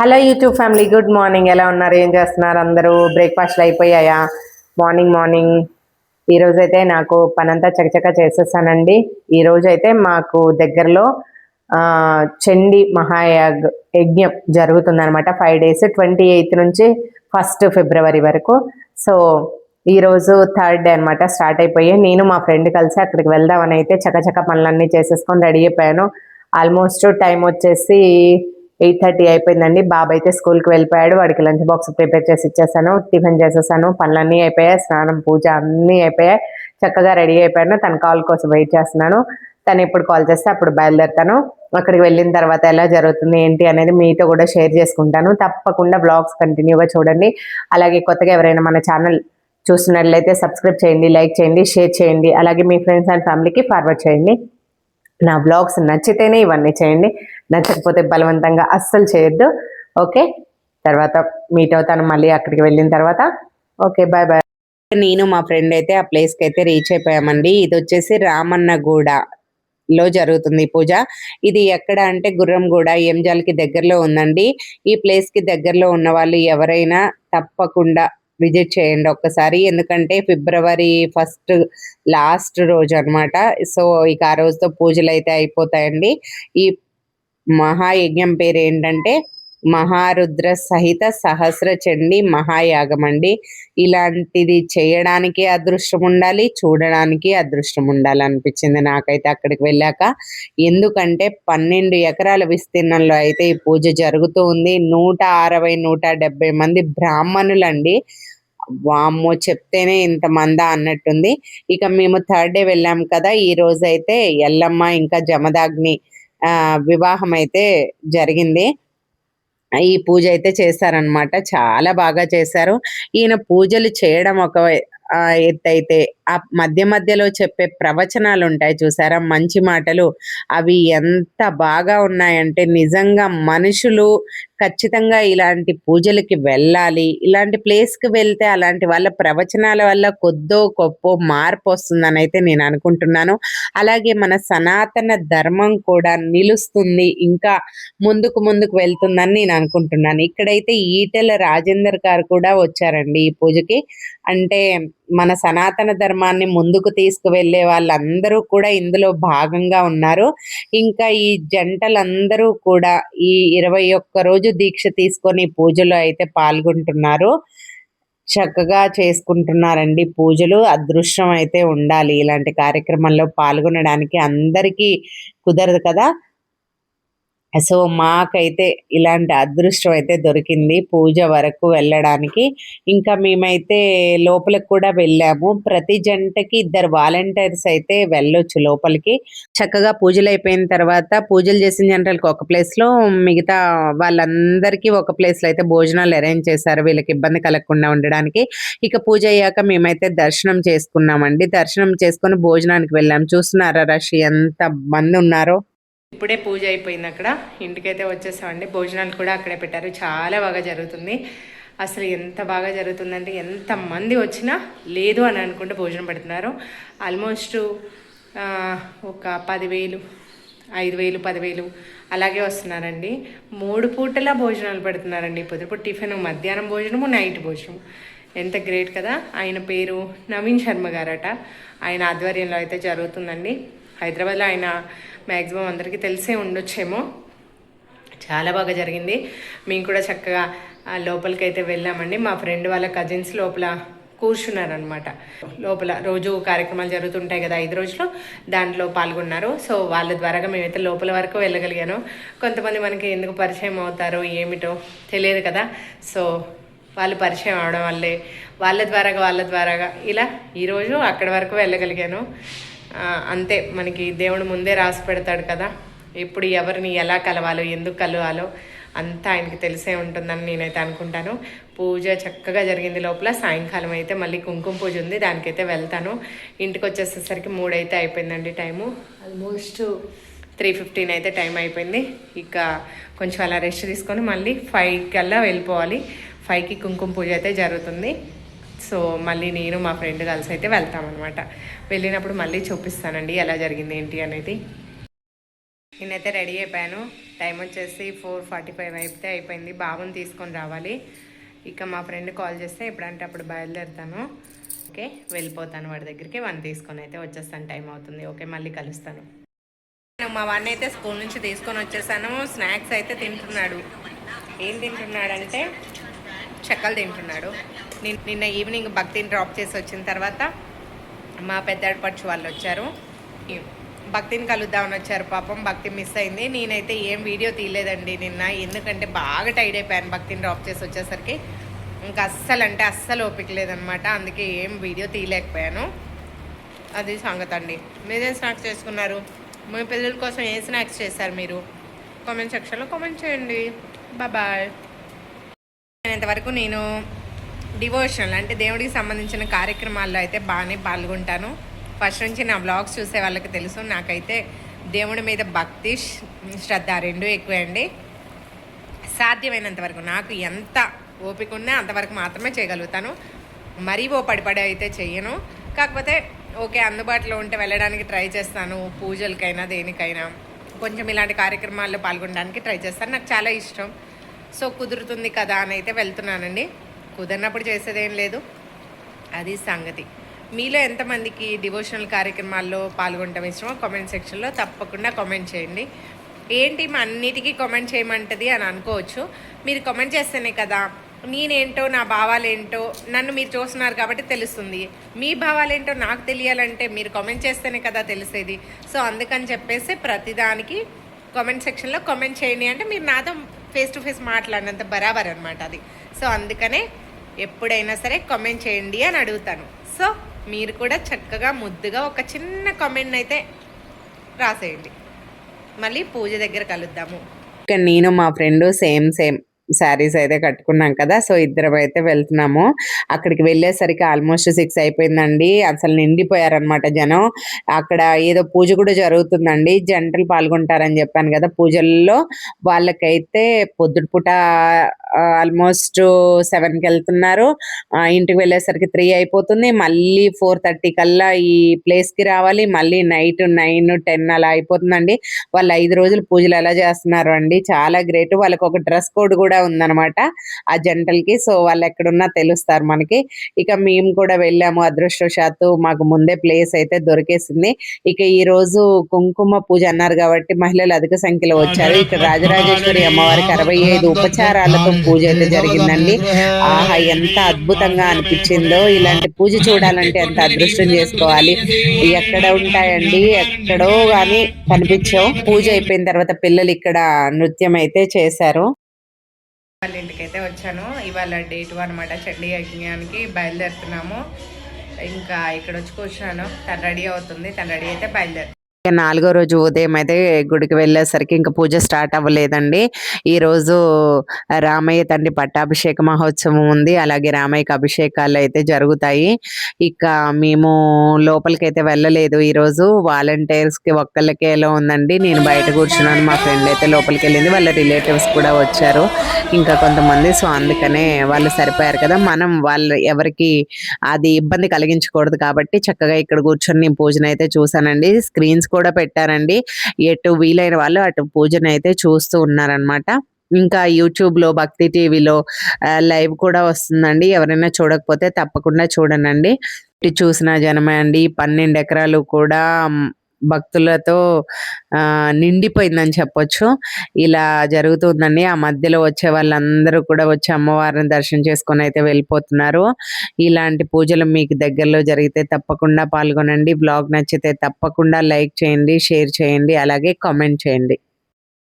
Hello YouTube family good morning. ఎలా ఉన్నారు? ఏం చేస్తున్నారు అందరూ? బ్రేక్ఫాస్ట్లు అయిపోయాయా? Morning morning. ఈరోజైతే అయితే నాకు పనంతా చకచక చేసేసానండి. ఈ అయితే మాకు దగ్గరలో చండి మహాయాగ్ యజ్ఞం జరుగుతుందనమాట ఫైవ్ డేస్ ట్వంటీ ఎయిత్ నుంచి ఫస్ట్ ఫిబ్రవరి వరకు. సో ఈరోజు థర్డ్ డే అనమాట స్టార్ట్ అయిపోయి నేను మా ఫ్రెండ్ కలిసి అక్కడికి వెళ్దామని అయితే చకచక పనులన్నీ చేసేసుకొని రెడీ అయిపోయాను. ఆల్మోస్ట్ టైం వచ్చేసి ఎయిట్ థర్టీ అయిపోయిందండి. బాబు అయితే స్కూల్కి వెళ్ళిపోయాడు. వాడికి లంచ్ బాక్స్ ప్రిపేర్ చేసి ఇచ్చేసాను. టిఫిన్ చేసేసాను. పనులన్నీ అయిపోయాయి. స్నానం పూజ అన్నీ అయిపోయాయి. చక్కగా రెడీ అయిపోయాను. తన కాల్ కోసం వెయిట్ చేస్తున్నాను. తను ఎప్పుడు కాల్ చేస్తే అప్పుడు బయలుదేరుతాను. అక్కడికి వెళ్ళిన తర్వాత ఎలా జరుగుతుంది ఏంటి అనేది మీతో కూడా షేర్ చేసుకుంటాను. తప్పకుండా బ్లాగ్స్ కంటిన్యూగా చూడండి. అలాగే కొత్తగా ఎవరైనా మన ఛానల్ చూస్తున్నట్లయితే సబ్స్క్రైబ్ చేయండి లైక్ చేయండి షేర్ చేయండి. అలాగే మీ ఫ్రెండ్స్ అండ్ ఫ్యామిలీకి ఫార్వర్డ్ చేయండి. నా బ్లాగ్స్ నచ్చితేనే ఇవన్నీ చేయండి. నచ్చకపోతే బలవంతంగా అస్సలు చేయొద్దు. ఓకే? తర్వాత మీట్ అవుతాను మళ్ళీ అక్కడికి వెళ్ళిన తర్వాత. ఓకే బాయ్ బాయ్ నేను మా ఫ్రెండ్ అయితే ఆ ప్లేస్కి అయితే రీచ్ అయిపోయామండి. ఇది వచ్చేసి రామన్నగూడ లో జరుగుతుంది పూజ. ఇది ఎక్కడ అంటే గుర్రంగూడ ఎంజాల్కి దగ్గరలో ఉందండి. ఈ ప్లేస్కి దగ్గరలో ఉన్న వాళ్ళు ఎవరైనా తప్పకుండా విజిట్ చేయండి ఒక్కసారి. ఎందుకంటే ఫిబ్రవరి ఫస్ట్ లాస్ట్ రోజు అన్నమాట. సో ఇక ఆ రోజుతో పూజలు అయితే అయిపోతాయండి. ఈ మహాయజ్ఞం పేరు ఏంటంటే మహారుద్ర సహిత సహస్ర చండి మహాయాగం అండి ఇలాంటిది చేయడానికి అదృష్టం ఉండాలి చూడడానికి అదృష్టం ఉండాలి అనిపించింది నాకైతే అక్కడికి వెళ్ళాక. ఎందుకంటే పన్నెండు ఎకరాల విస్తీర్ణంలో అయితే ఈ పూజ జరుగుతూ ఉంది. నూట అరవై నూట డెబ్బై మంది బ్రాహ్మణులండి. వామ్మో చెప్తేనే ఇంత మందా అన్నట్టుంది. ఇక మేము థర్డ్ డే వెళ్ళాం కదా ఈ రోజు అయితే ఎల్లమ్మ ఇంకా జమదాగ్ని వివాహం అయితే జరిగింది. ఈ పూజ అయితే చేశారనమాట చాలా బాగా చేశారు. ఈయన పూజలు చేయడం ఒక ఆ, ఎత్తు అయితే ఆ మధ్య మధ్యలో చెప్పే ప్రవచనాలు ఉంటాయి చూసారా? మంచి మాటలు. అవి ఎంత బాగా ఉన్నాయంటే నిజంగా మనుషులు ఖచ్చితంగా ఇలాంటి పూజలకి వెళ్ళాలి. ఇలాంటి ప్లేస్కి కి వెళ్తే అలాంటి వాళ్ళ ప్రవచనాల వల్ల కొద్దో గొప్ప మార్పు వస్తుందని అయితే నేను అనుకుంటున్నాను. అలాగే మన సనాతన ధర్మం కూడా నిలుస్తుంది. ఇంకా ముందుకు ముందుకు వెళ్తుందని నేను అనుకుంటున్నాను. ఇక్కడైతే ఈటెల రాజేందర్ గారు కూడా వచ్చారండి ఈ పూజకి. అంటే మన సనాతన ధర్మాన్ని ముందుకు తీసుకువెళ్ళే వాళ్ళందరూ కూడా ఇందులో భాగంగా ఉన్నారు. ఇంకా ఈ జంటలందరూ కూడా ఈ ఇరవై ఒక్క రోజు దీక్ష తీసుకొని పూజలో అయితే పాల్గొంటున్నారు. చక్కగా చేసుకుంటున్నారండి పూజలు. అదృష్టం అయితే ఉండాలి. ఇలాంటి కార్యక్రమంలో పాల్గొనడానికి అందరికీ కుదరదు కదా. సో మాకైతే ఇలాంటి అదృష్టం అయితే దొరికింది పూజ వరకు వెళ్ళడానికి. ఇంకా మేమైతే లోపలికి కూడా వెళ్ళాము. ప్రతి జంటకి ఇద్దరు వాలంటీర్స్ అయితే వెళ్ళొచ్చు లోపలికి. చక్కగా పూజలు అయిపోయిన తర్వాత పూజలు చేసిన జంటలకు ఒక ప్లేస్లో మిగతా వాళ్ళందరికీ ఒక ప్లేస్లో అయితే భోజనాలు అరేంజ్ చేశారు. వీళ్ళకి ఇబ్బంది కలగకుండా ఉండడానికి. ఇక పూజ అయ్యాక మేమైతే దర్శనం చేసుకున్నామండి. దర్శనం చేసుకొని భోజనానికి వెళ్ళాము చూస్తున్నారా రష్ ఎంత మంది ఉన్నారో. ఇప్పుడే పూజ అయిపోయింది అక్కడ. ఇంటికైతే వచ్చేసామండి. భోజనాలు కూడా అక్కడే పెట్టారు. చాలా బాగా జరుగుతుంది. అసలు ఎంత బాగా జరుగుతుందంటే ఎంత మంది వచ్చినా లేదు అని అనుకుంటే భోజనం పెడుతున్నారు. ఆల్మోస్ట్ ఒక పదివేలు ఐదు వేలు పదివేలు అలాగే వస్తున్నారండి. మూడు పూటలా భోజనాలు పెడుతున్నారండి పొద్దుపూట టిఫిన్ మధ్యాహ్నం భోజనము నైట్ భోజనం. ఎంత గ్రేట్ కదా. ఆయన పేరు నవీన్ శర్మ గారట. ఆయన ఆధ్వర్యంలో అయితే జరుగుతుందండి. హైదరాబాద్లో ఆయన మ్యాక్సిమం అందరికీ తెలిసే ఉండొచ్చేమో. చాలా బాగా జరిగింది. మేము కూడా చక్కగా లోపలికి అయితే వెళ్ళామండి. మా ఫ్రెండ్ వాళ్ళ కజిన్స్ లోపల కూర్చున్నారనమాట లోపల రోజు కార్యక్రమాలు జరుగుతుంటాయి కదా ఐదు రోజులు దాంట్లో పాల్గొన్నారు. సో వాళ్ళ ద్వారాగా మేమైతే లోపల వరకు వెళ్ళగలిగాను. కొంతమంది మనకి ఎందుకు పరిచయం అవుతారో ఏమిటో తెలియదు కదా. సో వాళ్ళు పరిచయం అవడం వల్లే వాళ్ళ ద్వారాగా వాళ్ళ ద్వారాగా ఇలా ఈరోజు అక్కడి వరకు వెళ్ళగలిగాను. అంతే మనకి దేవుడు ముందే రాసి పెడతాడు కదా. ఎప్పుడు ఎవరిని ఎలా కలవాలో ఎందుకు కలవాలో అంతా ఆయనకి తెలిసే ఉంటుందని నేనైతే అనుకుంటాను. పూజ చక్కగా జరిగింది లోపల. సాయంకాలం అయితే మళ్ళీ కుంకుమ పూజ ఉంది దానికైతే వెళ్తాను. ఇంటికి వచ్చేసేసరికి మూడైతే అయిపోయిందండి టైము. ఆల్మోస్ట్ త్రీ ఫిఫ్టీన్ అయితే టైం అయిపోయింది. ఇక కొంచెం అలా రెస్ట్ తీసుకొని మళ్ళీ ఫైవ్ కల్లా వెళ్ళిపోవాలి. ఫైవ్కి కుంకుమ పూజ అయితే జరుగుతుంది. సో మళ్ళీ నేను మా ఫ్రెండ్ కలిసి అయితే వెళ్తామన్నమాట. వెళ్ళినప్పుడు మళ్ళీ చూపిస్తానండి ఎలా జరిగింది ఏంటి అనేది. నేనైతే రెడీ అయిపోయాను. టైం వచ్చేసి ఫోర్ ఫార్టీ ఫైవ్ అయితే అయిపోయింది. బాబుని తీసుకొని రావాలి. ఇక మా ఫ్రెండ్ కాల్ చేస్తే ఎప్పుడంటే అప్పుడు బయలుదేరుతాను. ఓకే వెళ్ళిపోతాను వాడి దగ్గరికి. వన్ తీసుకొని అయితే వచ్చేస్తాను. టైం అవుతుంది. ఓకే మళ్ళీ కలుస్తాను. నేను మా వాడిని అయితే స్కూల్ నుంచి తీసుకొని వచ్చేసాను. స్నాక్స్ అయితే తింటున్నాడు. ఏం తింటున్నాడంటే చెక్కలు తింటున్నాడు. నిన్న ఈవినింగ్ భక్తిని డ్రాప్ చేసి వచ్చిన తర్వాత మా పెద్దాడి వాళ్ళు వచ్చారు. భక్తిని కలుద్దామని వచ్చారు పాపం భక్తి మిస్ అయింది. నేనైతే ఏం వీడియో తీయలేదండి నిన్న. ఎందుకంటే బాగా టైడ్ అయిపోయాను భక్తిని డ్రాప్ చేసి వచ్చేసరికి. ఇంకా అస్సలు అంటే అస్సలు ఓపిక లేదనమాట. అందుకే ఏం వీడియో తీయలేకపోయాను. అది సంగతి అండి. మీరేం స్నాక్స్ చేసుకున్నారు? మీ పిల్లల కోసం ఏ స్నాక్స్ చేశారు మీరు? కామెంట్ సెక్షన్లో కామెంట్ చేయండి. బాయ్. ఇంతవరకు నేను డివోషనల్ అంటే దేవుడికి సంబంధించిన కార్యక్రమాల్లో అయితే బాగానే పాల్గొంటాను. ఫస్ట్ నుంచి నా బ్లాగ్స్ చూసే వాళ్ళకి తెలుసు నాకైతే దేవుడి మీద భక్తి శ్రద్ధ రెండు ఎక్కువే అండి. సాధ్యమైనంత వరకు నాకు ఎంత ఓపిక ఉన్నా అంతవరకు మాత్రమే చేయగలుగుతాను. మరీ ఓ పడిపడి అయితే చెయ్యను. కాకపోతే ఓకే అందుబాటులో ఉంటే వెళ్ళడానికి ట్రై చేస్తాను పూజలకైనా దేనికైనా. కొంచెం ఇలాంటి కార్యక్రమాల్లో పాల్గొనడానికి ట్రై చేస్తాను. నాకు చాలా ఇష్టం. సో కుదురుతుంది కదా అని అయితే వెళ్తున్నానండి. కుదరినప్పుడు చేసేదేం లేదు. అది సంగతి. మీలో ఎంతమందికి డివోషనల్ కార్యక్రమాల్లో పాల్గొనడం ఇష్టమో కామెంట్ సెక్షన్లో తప్పకుండా కామెంట్ చేయండి. ఏంటి మా అన్నిటికీ కామెంట్ చేయమంటది అని అనుకోవచ్చు. మీరు కామెంట్ చేస్తేనే కదా నేనేంటో నా భావాలేంటో నన్ను మీరు చూస్తున్నారు కాబట్టి తెలుస్తుంది. మీ భావాలేంటో నాకు తెలియాలంటే మీరు కామెంట్ చేస్తేనే కదా తెలిసేది. సో అందుకని చెప్పేసి ప్రతిదానికి కామెంట్ సెక్షన్లో కామెంట్ చేయండి అంటే మీరు నాతో ఫేస్ టు ఫేస్ మాట్లాడినంత బరాబర్ అనమాట అది. సో అందుకనే ఎప్పుడైనా సరే కామెంట్ చేయండి అని అడుగుతాను. సో మీరు కూడా చక్కగా ముద్దుగా ఒక చిన్న కామెంట్ అయితే రాసేయండి. మళ్ళీ పూజ దగ్గర కలుద్దాము. నేను మా ఫ్రెండ్ సేమ్ సేమ్. శారీస్ అయితే కట్టుకున్నాం కదా సో ఇద్దరం అయితే వెళ్తున్నాము. అక్కడికి వెళ్ళేసరికి ఆల్మోస్ట్ సిక్స్ అయిపోయిందండి. అసలు నిండిపోయారనమాట జనం. అక్కడ ఏదో పూజ కూడా జరుగుతుందండి. జంటలు పాల్గొంటారని చెప్పాను కదా పూజల్లో వాళ్ళకైతే పొద్దుటిపూట ఆల్మోస్ట్ సెవెన్కి వెళ్తున్నారు. ఆ, ఇంటికి వెళ్ళేసరికి త్రీ అయిపోతుంది. మళ్ళీ ఫోర్ థర్టీ కల్లా ఈ ప్లేస్కి కి రావాలి. మళ్ళీ నైట్ నైన్ టెన్ అలా అయిపోతుందండి. వాళ్ళు ఐదు రోజులు పూజలు ఎలా చేస్తున్నారు అండి చాలా గ్రేట్. వాళ్ళకి ఒక డ్రెస్ కోడ్ కూడా ఉందన్నమాట ఆ జంటలకి సో వాళ్ళు ఎక్కడున్నా తెలుస్తారు మనకి. ఇక మేము కూడా వెళ్ళాము అదృష్టవశాత్తు. మాకు ముందే ప్లేస్ అయితే దొరికేసింది. ఇక ఈ రోజు కుంకుమ పూజ అన్నారు కాబట్టి మహిళలు అధిక సంఖ్యలో వచ్చారు. ఇక్కడ రాజరాజేశ్వరి అమ్మవారికి అరవై ఐదు ఉపచారాలతో పూజ అయితే జరిగిందండి. ఆహా ఎంత అద్భుతంగా అనిపించిందో. ఇలాంటి పూజ చూడాలంటే ఎంత అదృష్టం చేసుకోవాలి. ఎక్కడ ఉంటాయండి? ఎక్కడో గాని కనిపించవు. పూజ అయిపోయిన తర్వాత పిల్లలు ఇక్కడ నృత్యం అయితే చేశారు. వాళ్ళ ఇంటికి అయితే వచ్చాను. ఇవాళ డేట్ అనమాట చండీ యజ్ఞానికి బయలుదేరుతున్నాము. ఇంకా ఇక్కడ వచ్చి కూర్చున్నాను తను రెడీ అవుతుంది. తను రెడీ అయితే బయలుదేరు నాలుగో రోజు ఉదయం అయితే గుడికి వెళ్ళేసరికి ఇంకా పూజ స్టార్ట్ అవ్వలేదండి. ఈ రోజు రామయ్య తండ్రి పట్టాభిషేక మహోత్సవం ఉంది. అలాగే రామయ్యకి అభిషేకాలు అయితే జరుగుతాయి. ఇక మేము లోపలికి అయితే వెళ్ళలేదు. ఈ రోజు వాలంటీర్స్కి ఒక్కళ్ళకే ఎలా ఉందండి. నేను బయట కూర్చున్నాను. మా ఫ్రెండ్ అయితే లోపలికి వెళ్ళింది. వాళ్ళ రిలేటివ్స్ కూడా వచ్చారు. ఇంకా కొంతమంది సో అందుకనే వాళ్ళు సరిపోయారు కదా. మనం వాళ్ళు ఎవరికి అది ఇబ్బంది కలిగించకూడదు కాబట్టి చక్కగా ఇక్కడ కూర్చొని నేను పూజను అయితే చూసానండి స్క్రీన్స్ కూడా పెట్టారండి. ఎటు వీలైన వాళ్ళు అటు పూజను అయితే చూస్తూ ఉన్నారనమాట ఇంకా యూట్యూబ్లో భక్తి టీవీలో లైవ్ కూడా వస్తుందండి. ఎవరైనా చూడకపోతే తప్పకుండా చూడనండి. ఇటు చూసిన జనమే అండి. పన్నెండు ఎకరాలు కూడా భక్తులతో ఆ నిండిపోయిందని చెప్పొచ్చు. ఇలా జరుగుతుందండి. ఆ మధ్యలో వచ్చే వాళ్ళందరూ కూడా వచ్చి అమ్మవారిని దర్శనం చేసుకొని అయితే వెళ్ళిపోతున్నారు. ఇలాంటి పూజలు మీకు దగ్గరలో జరిగితే తప్పకుండా పాల్గొనండి. బ్లాగ్ నచ్చితే తప్పకుండా లైక్ చేయండి షేర్ చేయండి అలాగే కామెంట్ చేయండి.